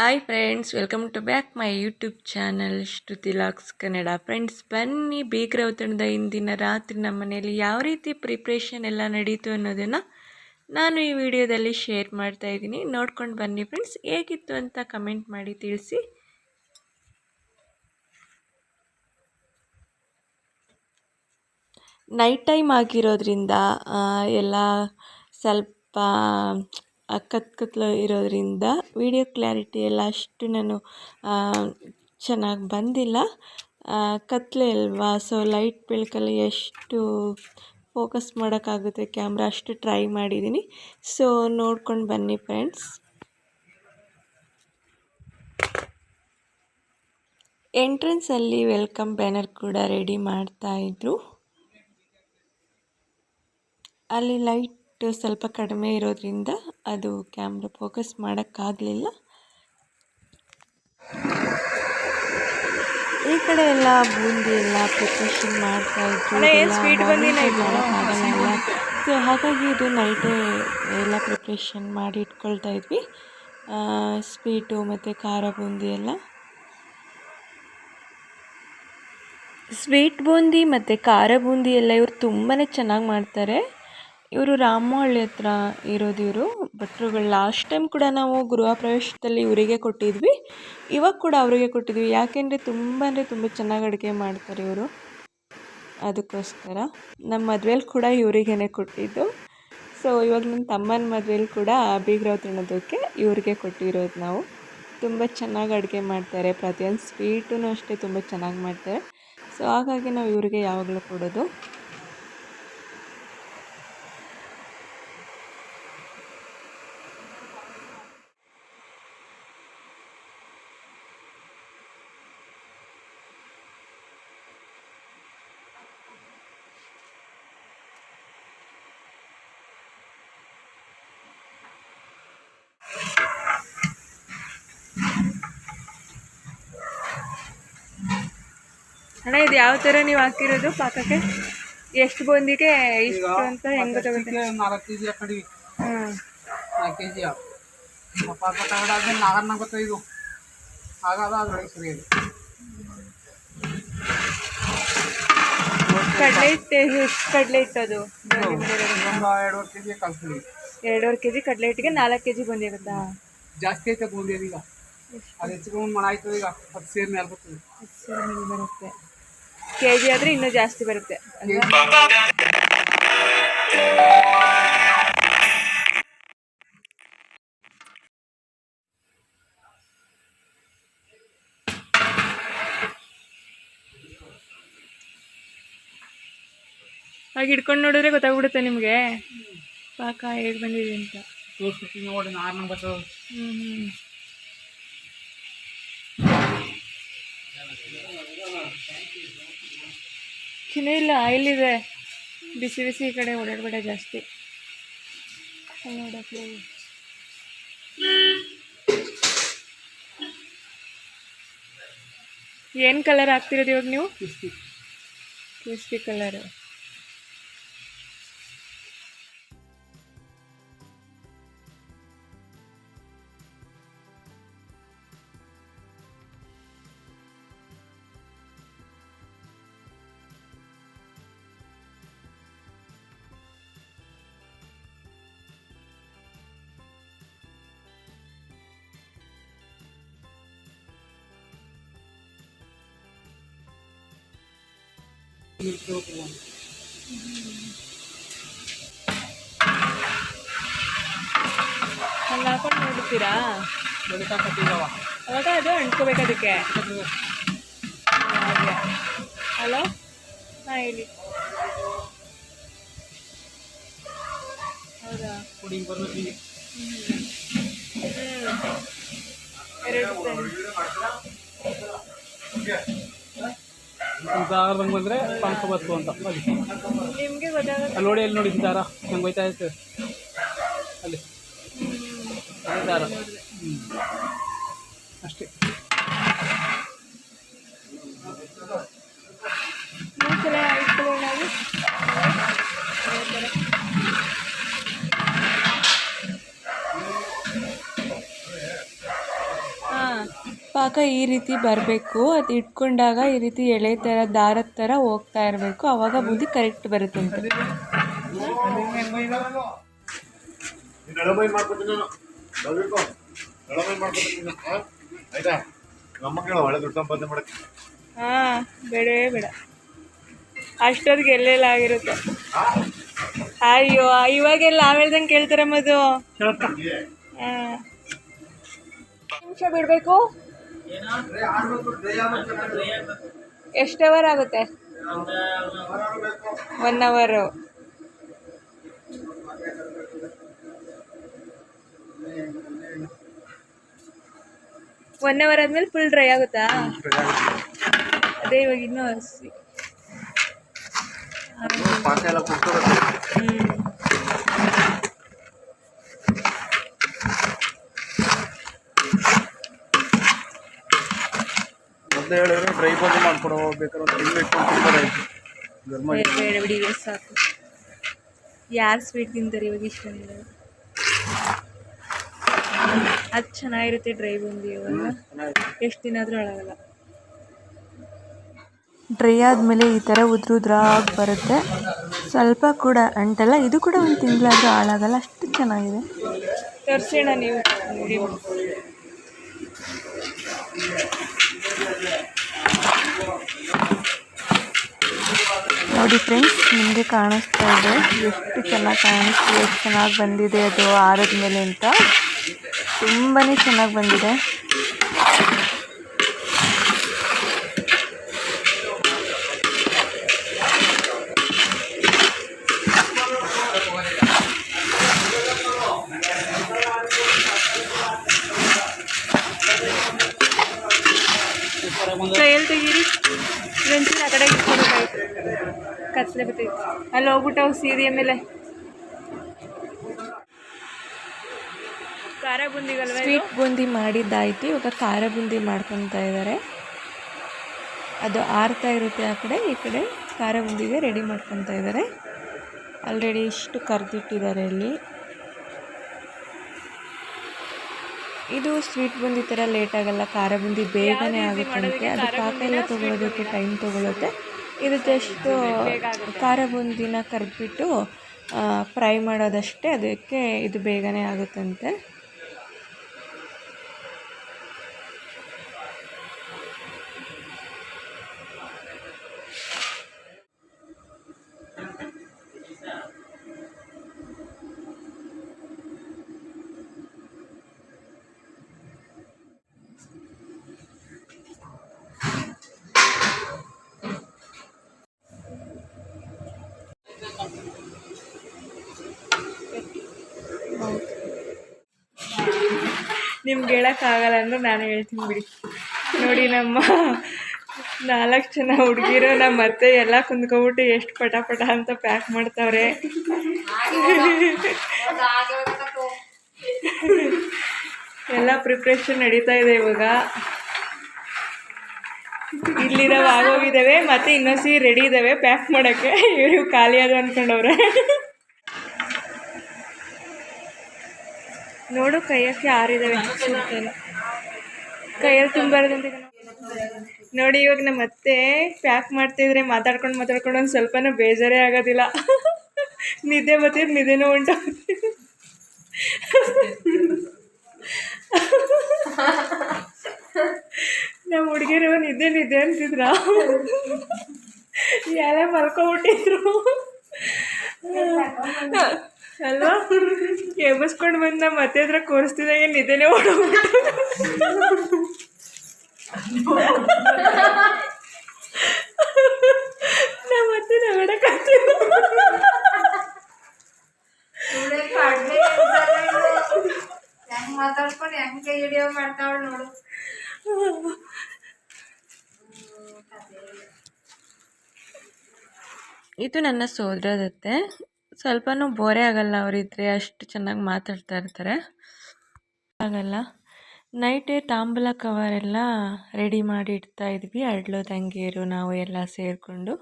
Hi friends welcome to back my YouTube channel Shruti LOX Kannada friends ಬನ್ನಿ ಬೇಗ್ರ ಒತ್ತಡದ ಇಂದಿನ ರಾತ್ರಿ ನಮ್ಮ ಮನೆಯಲ್ಲಿ ಯಾವ ರೀತಿ ಪ್ರಿಪ್ರೇಷನ್ ಎಲ್ಲ ನಡೀತು ಅನ್ನೋದನ್ನು ನಾನು ಈ ವಿಡಿಯೋದಲ್ಲಿ ಶೇರ್ ಮಾಡ್ತಾ ಇದ್ದೀನಿ. ನೋಡ್ಕೊಂಡು ಬನ್ನಿ ಫ್ರೆಂಡ್ಸ್ ಹೇಗಿತ್ತು ಅಂತ ಕಮೆಂಟ್ ಮಾಡಿ ತಿಳಿಸಿ. ನೈಟ್ ಟೈಮ್ ಆಗಿರೋದ್ರಿಂದ ಎಲ್ಲ ಸ್ವಲ್ಪ ಕತ್ ಇರೋದರಿಂದ ವಿಡಿಯೋ ಕ್ಲಾರಿಟಿ ಎಲ್ಲ ಅಷ್ಟು ನಾನು ಚೆನ್ನಾಗಿ ಬಂದಿಲ್ಲ. ಕತ್ತಲೆ ಅಲ್ವಾ? ಸೊ ಲೈಟ್ ಬೆಳಕಲ್ಲಿ ಎಷ್ಟು ಫೋಕಸ್ ಮಾಡೋಕ್ಕಾಗುತ್ತೆ ಕ್ಯಾಮ್ರಾ ಅಷ್ಟು ಟ್ರೈ ಮಾಡಿದ್ದೀನಿ ಸೊ ನೋಡ್ಕೊಂಡು ಬನ್ನಿ ಫ್ರೆಂಡ್ಸ್ ಎಂಟ್ರೆನ್ಸಲ್ಲಿ ವೆಲ್ಕಮ್ ಬ್ಯಾನರ್ ಕೂಡ ರೆಡಿ ಮಾಡ್ತಾಯಿದ್ರು ಅಲ್ಲಿ ಲೈಟ್ ಸ್ವಲ್ಪ ಕಡಿಮೆ ಇರೋದ್ರಿಂದ ಅದು ಕ್ಯಾಮ್ರಾ ಫೋಕಸ್ ಮಾಡೋಕ್ಕಾಗಲಿಲ್ಲ. ಈ ಕಡೆ ಎಲ್ಲ ಬೂಂದಿ ಎಲ್ಲ ಪ್ರಿಪ್ರೇಷನ್ ಮಾಡ್ತಾ ಇದ್ರು. ಸೊ ಹಾಗಾಗಿ ಇದು ನೈಟೇ ಎಲ್ಲ ಪ್ರಿಪ್ರೇಷನ್ ಮಾಡಿ ಇಟ್ಕೊಳ್ತಾ ಇದ್ವಿ. ಸ್ವೀಟು ಮತ್ತು ಖಾರ ಬೂಂದಿ ಎಲ್ಲ. ಸ್ವೀಟ್ ಬೂಂದಿ ಮತ್ತು ಖಾರ ಬೂಂದಿ ಎಲ್ಲ ಇವರು ತುಂಬಾ ಚೆನ್ನಾಗಿ ಮಾಡ್ತಾರೆ. ಇವರು ರಾಮಹಳ್ಳಿ ಹತ್ರ ಇರೋದು ಇವರು. ಭಟ್ರುಗಳು ಲಾಸ್ಟ್ ಟೈಮ್ ಕೂಡ ನಾವು ಗೃಹ ಪ್ರವೇಶದಲ್ಲಿ ಇವರಿಗೆ ಕೊಟ್ಟಿದ್ವಿ. ಇವಾಗ ಕೂಡ ಅವರಿಗೆ ಕೊಟ್ಟಿದ್ವಿ. ಯಾಕೆಂದರೆ ತುಂಬ ಅಂದರೆ ತುಂಬ ಚೆನ್ನಾಗಿ ಅಡುಗೆ ಮಾಡ್ತಾರೆ ಇವರು. ಅದಕ್ಕೋಸ್ಕರ ನಮ್ಮ ಮದುವೆಲಿ ಕೂಡ ಇವರಿಗೇ ಕೊಟ್ಟಿದ್ದು. ಸೊ ಇವಾಗ ನನ್ನ ತಮ್ಮನ ಮದುವೆಲಿ ಕೂಡ ಬೀಗ್ರ ತಿನ್ನೋದಕ್ಕೆ ಇವ್ರಿಗೆ ಕೊಟ್ಟಿರೋದು ನಾವು. ತುಂಬ ಚೆನ್ನಾಗಿ ಅಡುಗೆ ಮಾಡ್ತಾರೆ. ಪ್ರತಿಯೊಂದು ಸ್ವೀಟೂ ಅಷ್ಟೇ ತುಂಬ ಚೆನ್ನಾಗಿ ಮಾಡ್ತಾರೆ. ಸೊ ಹಾಗಾಗಿ ನಾವು ಇವರಿಗೆ ಯಾವಾಗಲೂ ಕೊಡೋದು. ಅಣ್ಣ ಇದು ಯಾವ ಥರ ನೀವು ಹಾಕಿರೋದು ಪಾಕಕ್ಕೆ? ಎಷ್ಟು ಬಂದಿಗೆ ಇಷ್ಟು ಅಂತ ಹೆಂಗೆ ಗೊತ್ತಾಗುತ್ತೆ? ನಾಲ್ಕು ಕೆ ಜಿ ಹಾಕೊಂಡಿವಿ ನಾಲ್ಕು ಕೆ ಜಿ ಪಾಕ ತಗೊಂಡಾದ್ಮೇಲೆ ನಾಗನ್ನ ಗೊತ್ತಾ ಇದು ಹಾಗಾದ ಅದ್ರೊಳಗೆ ಸರಿ ಕಡಲೆ ಹಿಟ್ಟು ಎಷ್ಟು ಕಡಲೆ ಹಿಟ್ಟು ಅದು? ಎರಡೂವರೆ ಒಂದು ಕೆ ಜಿ ಎರಡೂವರೆ ಕೆ ಜಿ ಕಡಲೆ ಹಿಟ್ಟಿಗೆ ನಾಲ್ಕು ಕೆ ಜಿ ಬೂಂದಿ ಆಗುತ್ತಾ ಜಾಸ್ತಿ ಐತೆ ಬೂಂದಿ ಈಗ? ಅದು ಹೆಚ್ಚಿಗೆ ಮಣ ಆಯ್ತದ ಈಗ ಹತ್ತು ಸೇರ್ ಮೇಲೆ ಬರ್ತದೆ. ಹಸಿರು ಮೇಲೆ ಬರುತ್ತೆ. ಕೆ ಜಿ ಆದರೆ ಇನ್ನೂ ಜಾಸ್ತಿ ಬರುತ್ತೆ. ಹಾಗೆ ಹಿಡ್ಕೊಂಡು ನೋಡಿದ್ರೆ ಗೊತ್ತಾಗ್ಬಿಡುತ್ತೆ ನಿಮಗೆ. ಪಾಕ ಹೇಗೆ ಬಂದಿದೆ ಅಂತ. ನೋಡಿ ಆರು ನಂಬರ್ ಹ್ಞೂ ಹ್ಞೂ ಚಿನ್ನ ಇಲ್ಲ ಆಯಿಲ್ ಇದೆ ಬಿಸಿ ಬಿಸಿ ಈ ಕಡೆ ಓಡಾಡಬೇಡ ಜಾಸ್ತಿ. ನೋಡಕ್ಕೆ ಏನು ಕಲರ್ ಹಾಕ್ತಿರೋದು ಇವಾಗ ನೀವು? ಕ್ರಿಸ್ಪಿ ಕೇಸರಿ ಕಲರ್ ಹಂಗೆ ಹಾಕೊಂಡು ನೋಡ್ತೀರಾ ಬೆಳಿತಾ ಕಟ್ಟಿದಾವ ಅವಾಗ ಅದು ಅಂಟ್ಕೋಬೇಕು ಅದಕ್ಕೆ ಹಾಗೆ. ಹಲೋ? ಹಾಂ, ಹೇಳಿ. ಹೌದಾ? ಪುಡಿ ಬರ್ಬೇಕು ಹೀಗೆ ಹ್ಞೂ ಎರಡು ದಾರದಂಗೆ ಬಂದರೆ ಪಾಕ ಬತ್ತು ಅಂತ. ಅಲ್ಲಿ ನೋಡಿ ಅಲ್ಲಿ ನೋಡಿ ದಾರ ನಂಗೆ ಹೋಯ್ತಾ ಇರ್ತದೆ ಅಲ್ಲಿ. ದಾರ ಹ್ಞೂ ಅಷ್ಟೇ ಇನ್ನೊಂದ್ಸಲ ಇಟ್ಕೊಳ್ಳೋಣ ನಾವು ಪಾಕ ಈ ರೀತಿ ಬರಬೇಕು. ಅದು ಇಟ್ಕೊಂಡಾಗ ಈ ರೀತಿ ಎಳೆ ಥರ ದಾರದ ಥರ ಹೋಗ್ತಾ ಇರಬೇಕು. ಆವಾಗ ಬೂದಿ ಕರೆಕ್ಟ್ ಬರುತ್ತಂತೆ ನಾನು ಹಾಂ ಬೇಡವೇ ಬೇಡ. ಅಷ್ಟೊತ್ತಿಗೆ ಎಲ್ಲೆಲ್ಲ ಆಗಿರುತ್ತೆ. ಅಯ್ಯೋ ಇವಾಗೆಲ್ಲ ಹೇಳ್ದಂಗೆ ಕೇಳ್ತಾರೆ ಮದು ಹಾಂ. ನಿಮಿಷ ಬಿಡಬೇಕು. ಎಷ್ಟು ಅವರ್ ಆಗುತ್ತೆ? ಒನ್ ಅವರು ಒನ್ ಅವರ್ ಆದ್ಮೇಲೆ ಫುಲ್ ಡ್ರೈ ಆಗುತ್ತಾ? ಅದೇ ಇವಾಗ ಇನ್ನೂ ಹಸಿ. ಪಾಕ ಮೊದಲೇ ಹೇಳಿದ್ರೆ ಡ್ರೈ ಬಾಡಿ ಮಾಡ್ಕೊಡೋ ಬೇಕಾದ್ರೆ ಒಂದು ತಿಂಗಳು ಇಟ್ಕೊಂಡು ತಿಂತಾರೆ ಬೇಡ ಬೇಡ ಬಿಡಿ ಇವಾಗ ಸಾಕು. ಯಾರು ಸ್ವೀಟ್ ತಿಂತಾರೆ ಇವಾಗ ಇಲ್ಲ. ಅದು ಚೆನ್ನಾಗಿರುತ್ತೆ ಡ್ರೈ ಬೂಂದಿ ಇವಾಗ ಎಷ್ಟು ದಿನ ಆದರೂ ಹಾಳಾಗಲ್ಲ ಡ್ರೈ ಆದಮೇಲೆ ಈ ಥರ ಉದ್ರ ಉದ್ರಾಗಿ ಬರುತ್ತೆ. ಸ್ವಲ್ಪ ಕೂಡ ಅಂಟಲ್ಲ ಇದು ಕೂಡ ಒಂದು ತಿಂಗಳಾದರೂ ಹಾಳಾಗಲ್ಲ ಅಷ್ಟು ಚೆನ್ನಾಗಿದೆ. ತರಿಸೋಣ ನೀವು ನೋಡಿ ಫ್ರೆಂಡ್ಸ್ ನಿಮಗೆ ಕಾಣಿಸ್ತಾ ಇದೆ ಎಷ್ಟು ಚೆನ್ನಾಗಿ ಕಾಣಿಸ್ತಿದೆ, ಎಷ್ಟು ಚೆನ್ನಾಗಿ ಬಂದಿದೆ ಅದು ಆರದ ಮೇಲೆ ಅಂತ. ತುಂಬಾ ಚೆನ್ನಾಗಿ ಬಂದಿದೆ ಕೈಯಲ್ಲಿ ತೆಗೀರಿ ಫ್ರೆಂಡ್ಸ್ ಆ ಕಡೆ ಇಟ್ಕೊಬೇಕಾಯ್ತು ಬರ್ತೈತೆ ಅಲ್ಲಿ ಹೋಗ್ಬಿಟ್ಟು ಅವು ಸೀರೆ ಮೇಲೆ. ಖಾರ ಬುಂದಿಗಲ್ವ ಸ್ವೀಟ್ ಬೂಂದಿ ಮಾಡಿದ್ದಾಯಿತು. ಇವಾಗ ಖಾರ ಬೂಂದಿ ಮಾಡ್ಕೊತಾ ಇದ್ದಾರೆ. ಅದು ಆರ್ತಾ ಇರುತ್ತೆ ಆ ಕಡೆ ಈ ಕಡೆ ಖಾರ ಬೂಂದಿಗೆ ರೆಡಿ ಮಾಡ್ಕೊತಾ ಇದ್ದಾರೆ. ಆಲ್ರೆಡಿ ಇಷ್ಟು ಕರೆದಿಟ್ಟಿದ್ದಾರೆ ಇಲ್ಲಿ. ಇದು ಸ್ವೀಟ್ ಬೂಂದಿ ಥರ ಲೇಟ್ ಆಗಲ್ಲ. ಖಾರ ಬೂಂದಿ ಬೇಗನೆ ಆಗುತ್ತೆ ಅದು ಪಾಕ ಎಲ್ಲ ತೊಗೊಳೋದಕ್ಕೆ ಟೈಮ್ ತೊಗೊಳುತ್ತೆ. ಇದು ಜಸ್ಟ್ ಖಾರ ಬೂಂದಿನ ಕರ್ದ್ಬಿಟ್ಟು ಫ್ರೈ ಮಾಡೋದಷ್ಟೇ. ಅದಕ್ಕೆ ಇದು ಬೇಗನೆ ಆಗುತ್ತಂತೆ. ನಿಮ್ಗೆ ಹೇಳೋಕ್ಕಾಗಲ್ಲ ಅಂದ್ರೆ ನಾನು ಹೇಳ್ತೀನಿ ಬಿಡಿ. ನೋಡಿ ನಮ್ಮ ನಾಲ್ಕು ಜನ ಹುಡುಗಿರು, ನಮ್ಮ ಅತ್ತೆ ಎಲ್ಲ ಕುಂದ್ಕೊಬಿಟ್ಟು ಎಷ್ಟು ಪಟ ಪಟ ಅಂತ ಪ್ಯಾಕ್ ಮಾಡ್ತಾವ್ರೆ. ಎಲ್ಲ ಪ್ರಿಪ್ರೇಷನ್ ನಡೀತಾ ಇದೆ ಇವಾಗ. ಇಲ್ಲಿರೋ ಆಗೋಗಿದ್ದಾವೆ, ಮತ್ತೆ ಇನ್ನೊಂದ್ಸಿ ರೆಡಿ ಇದ್ದಾವೆ ಪ್ಯಾಕ್ ಮಾಡೋಕ್ಕೆ. ಇವರು ಖಾಲಿ ಅದು ಅಂದ್ಕೊಂಡವ್ರೆ ನೋಡು, ಕೈಯಕ್ಕೆ ಆರಿದಾವೆ ಸುತ್ತಲ್ಲ ಕೈಯಲ್ಲಿ ತುಂಬಾರದಂತ ನೋಡಿ, ಇವಾಗ ನಮ್ಮ ಅತ್ತೆ ಪ್ಯಾಕ್ ಮಾಡ್ತಿದ್ರೆ ಮಾತಾಡ್ಕೊಂಡು ಮಾತಾಡ್ಕೊಂಡು ಒಂದು ಸ್ವಲ್ಪನೂ ಬೇಜಾರೇ ಆಗೋದಿಲ್ಲ. ನಿದ್ದೆ ಬರ್ತಿದ್ರೆ ನಿದ್ದೆನೂ ಉಂಟು. ನಮ್ಮ ಹುಡುಗಿರು ನಿದ್ದೆ ನಿದ್ದೆ ಅಂತಿದ್ರ? ಯಾರೇ ಮಲ್ಕೊಬಿಟ್ಟಿದ್ರು ಅಲ್ವಾ? ಎಬ್ಬಿಸ್ಕೊಂಡು ಬಂದು ನಮ್ಮ ಮತ್ತೆ ಹತ್ರ ಕೂರಿಸ್ತಿದ್ದಾಗೆ ನಿದ್ದೆನೇ ಓಡೋಗ್ಬಿಟ್ಟು ನಮ್ಮ ಅತ್ತೆ ನಗಡ ಹೆಂಗ್ ಮಾತಾಡ್ಕೊಂಡು ಹೆಂಗ್ ಮಾಡ್ತಾವಳ ನೋಡು. ಇದು ನನ್ನ ಸೋದರದತ್ತೆ. ಸ್ವಲ್ಪನೂ ಬೋರೇ ಆಗಲ್ಲ ಅವರಿದ್ರೆ ಅಷ್ಟು ಚೆನ್ನಾಗಿ ಮಾತಾಡ್ತಾ ಇರ್ತಾರೆ. ಆಗಲ್ಲ ನೈಟೇ ತಾಂಬೂಲ ಕವರೆಲ್ಲ ರೆಡಿ ಮಾಡಿ ಇಡ್ತಾ ಇದ್ವಿ. ಅಡ್ಲೋ ತಂಗಿಯರು ನಾವು ಎಲ್ಲ ಸೇರಿಕೊಂಡು.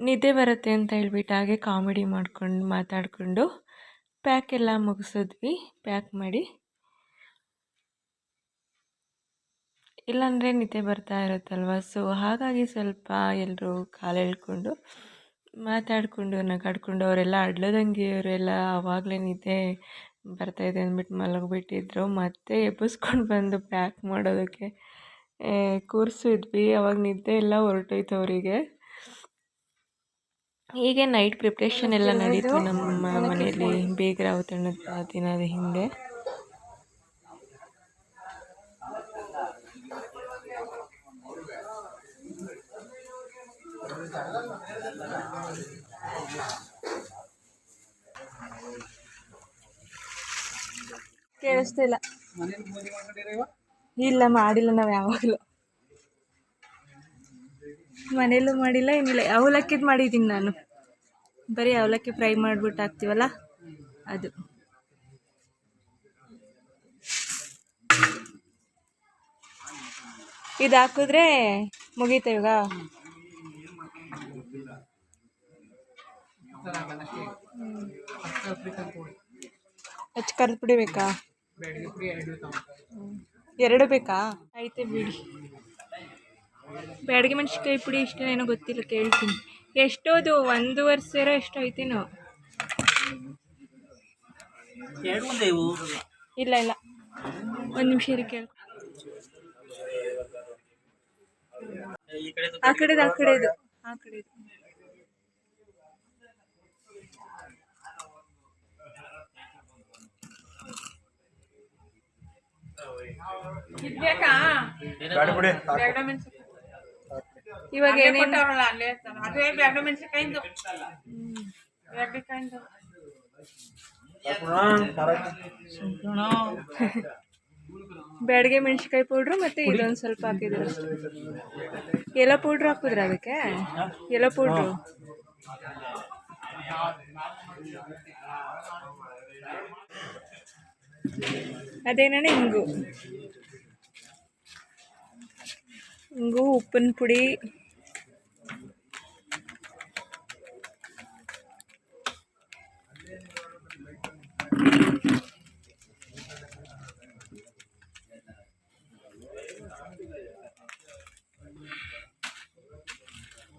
ನಿದ್ದೆ ಬರುತ್ತೆ ಅಂತ ಹೇಳ್ಬಿಟ್ಟು ಹಾಗೆ ಕಾಮಿಡಿ ಮಾಡ್ಕೊಂಡು ಮಾತಾಡಿಕೊಂಡು ಪ್ಯಾಕ್ ಎಲ್ಲ ಮುಗಿಸಿದ್ವಿ. ಪ್ಯಾಕ್ ಮಾಡಿ. ಇಲ್ಲಾಂದರೆ ನಿದ್ದೆ ಬರ್ತಾ ಇರುತ್ತಲ್ವ? ಸೊ ಹಾಗಾಗಿ ಸ್ವಲ್ಪ ಎಲ್ಲರೂ ಕಾಲು ಎಳ್ಕೊಂಡು ಮಾತಾಡಿಕೊಂಡು ನಗಾಡಿಕೊಂಡು ಅವರೆಲ್ಲ ಅಡ್ಲದಂಗೆ ಅವರೆಲ್ಲ ಆವಾಗಲೇ ನಿದ್ದೆ ಬರ್ತಾಯಿದೆ ಅಂದ್ಬಿಟ್ಟು ಮಲಗಿಬಿಟ್ಟಿದ್ರು. ಮತ್ತೆ ಎಬ್ಬಿಸ್ಕೊಂಡು ಬಂದು ಪ್ಯಾಕ್ ಮಾಡೋದಕ್ಕೆ ಕೂರಿಸಿದ್ವಿ ಅವಾಗ ನಿದ್ದೆ ಎಲ್ಲ ಹೊರಟೋಯ್ತು ಅವರಿಗೆ. ಹೀಗೆ ನೈಟ್ ಪ್ರಿಪ್ರೇಷನ್ ಎಲ್ಲ ನಡೀತು ನಮ್ಮ ಮನೆಯಲ್ಲಿ ಬೇಗರ ಅವತರಣದ ದಿನದ ಹಿಂದೆ. ಕೇಳಿಸ್ತಿಲ್ಲ. ಇಲ್ಲ ಮಾಡಿಲ್ಲ ನಾವು ಯಾವಾಗಲೂ. ಮನೇಲೂ ಮಾಡಿಲ್ಲ ಏನಿಲ್ಲ. ಅವಲಕ್ಕಿದ್ ಮಾಡಿದ್ದೀನಿ ನಾನು. ಬರೀ ಅವಲಕ್ಕಿ ಫ್ರೈ ಮಾಡಿಬಿಟ್ಟು ಹಾಕ್ತೀವಲ್ಲ? ಅದು. ಇದು ಹಾಕಿದ್ರೆ ಮುಗೀತಾ ಇವಾಗ ಸರ್ ಆಗಲ್ಲ ಅಷ್ಟೇ ಅಷ್ಟು ಫ್ರೀ ತಂದ್ಕೊಡಿ ಹೆಚ್ಚು ಕರೆದು ಪುಡಿ ಬೇಕಾ? ಎರಡು ಬೇಕಾ? ಐತೆ ಬಿಡಿ. ಬ್ಯಾಡಗಿ ಮೆಣಸಿನ್ಕಾಯಿ ಪುಡಿ ಇಷ್ಟೇನೋ ಗೊತ್ತಿಲ್ಲ ಕೇಳ್ತೀನಿ. ಎಷ್ಟೋದು? ಒಂದೂವರೆ ಸೇರೋ ಎಷ್ಟು ಐತೇನೋ? ಇಲ್ಲ ಇಲ್ಲ. ಒಂದು ನಿಮಿಷ ಇರಿ ಕೇಳಿ ಆ ಕಡೆದು ಆ ಕಡೆದು ಆ ಕಡೆದು. ಆ ಕಡೆದು ಗಾಡಿ ಬಿಡಿ ಇವಾಗ ಏನೇನು? ಅದೇ ಬ್ಯಾಡ ಮೆಣಸಿನ್ಕಾಯಿಂದು. ಬ್ಯಾಡ್ಕಾಯಿಂದು ಬ್ಯಾಡಗೆ ಮೆಣಸಿನ್ಕಾಯಿ ಪೌಡ್ರು ಮತ್ತೆ ಇದೊಂದು ಸ್ವಲ್ಪ ಹಾಕಿದ್ರು ಎಲ್ಲ ಪೌಡ್ರು ಹಾಕಿದ್ರ ಅದಕ್ಕೆ? ಎಲ್ಲ ಪೌಡ್ರು? ಅದೇನಣ್ಣ ಇಂಗು? ಇಂಗು ಉಪ್ಪಿನ ಪುಡಿ.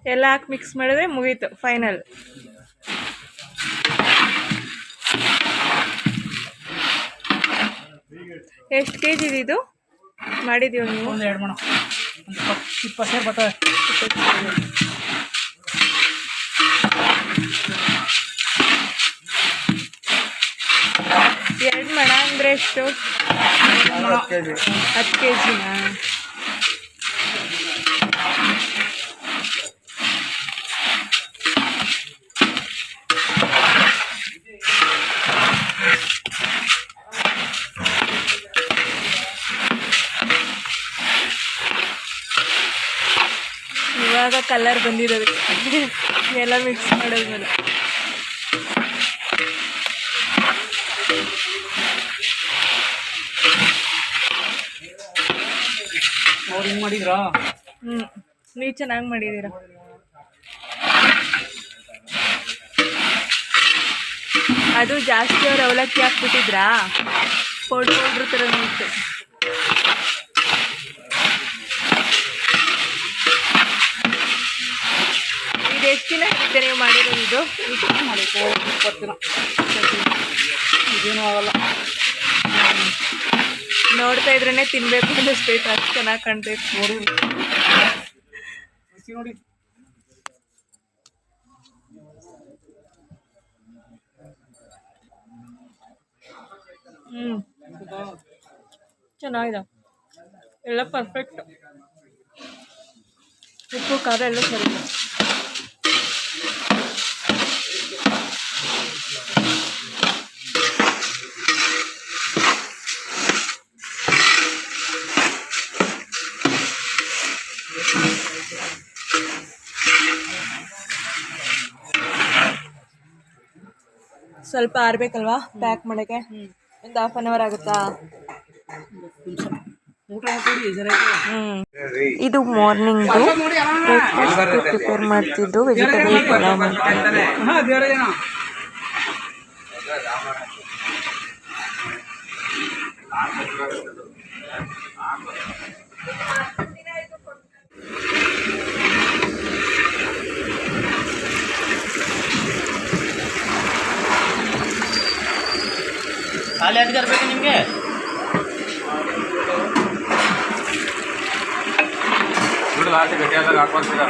ಎಲ್ಲ ಹಾಕಿ ಮಿಕ್ಸ್ ಮಾಡಿದ್ರೆ ಮುಗೀತು ಫೈನಲ್ ಎಷ್ಟು ಕೆ ಜಿ ಇದು? ಮಾಡಿದೀವಿ ನೀವು? ಒಂದು ಎರಡು ಮಣ ಒಂದು ಇಪ್ಪತ್ತು ಸೇರು ಬರ್ತವೆ. ಎರಡು ಮಣ ಅಂದರೆ ಎಷ್ಟು? ಹತ್ತು ಕೆ ಜಿನಾ ಇವಾಗ ಕಲರ್ ಬಂದಿರೋದು. ಎಲ್ಲ ಮಿಕ್ಸ್ ಮಾಡೋದ್ಮೇಲೆ. ಮಾಡಿದ್ರಾ? ಹ್ಞೂ ನೀವು ಚೆನ್ನಾಗಿ ಮಾಡಿದೀರ ಅದು ಜಾಸ್ತಿ ಅವ್ರು ಅವಲಕ್ಕಿ ಹಾಕ್ಬಿಟ್ಟಿದ್ರಾ? ಪೌಡ್ರ್ ಪೌಡ್ರ್ ಥರ ಇತ್ತು ಇದು ಎಷ್ಟು ದಿನ ಆಗಿದೆ ನೀವು ಮಾಡಿರೋದು ಇದು. ಮಾಡಿಕೋ ಇಪ್ಪತ್ತು ದಿನ ಇದೇನು ಆಗಲ್ಲ. ನೋಡ್ತಾ ಇದ್ರೇ ತಿನ್ಬೇಕು ಅನ್ನಿಸ್ತೈತೆ ಅಷ್ಟು ಚೆನ್ನಾಗಿ ಕಾಣ್ತೈತೆ ನೋಡಿ. ನೋಡಿ. ಹ್ಞೂ ಚೆನ್ನಾಗಿದೆ. ಎಲ್ಲ ಪರ್ಫೆಕ್ಟ್ ಉಪ್ಪು ಖಾರ ಎಲ್ಲ ಸರಿ. ಸ್ವಲ್ಪ ಆರ್ಬೇಕಲ್ವಾ? ಪ್ಯಾಕ್ ಮಾಡೋಕ್ಕೆ? ಒಂದು ಹಾಫ್ ಆನ್ ಅವರ್ ಆಗುತ್ತಾ? ಇದು ಮಾರ್ನಿಂಗ್ ಪ್ರಿಪೇರ್ ಮಾಡ್ತಿದ್ದು ವೆಜಿಟೇಬಲ್ ಪಲಾವ್ ಖಾಲಿ ಅಧಿಕಾರ ನಿಮಗೆ? ಖಾಲಿ ಅಡ್ಗೆ ಇರ್ಬೇಕು ನಿಮಗೆ ನೋಡಿ ಲಾಸ್ಟ್ ಗಟ್ಟಿಯಾದಾಗ ಹಾಕೊಂತೀರ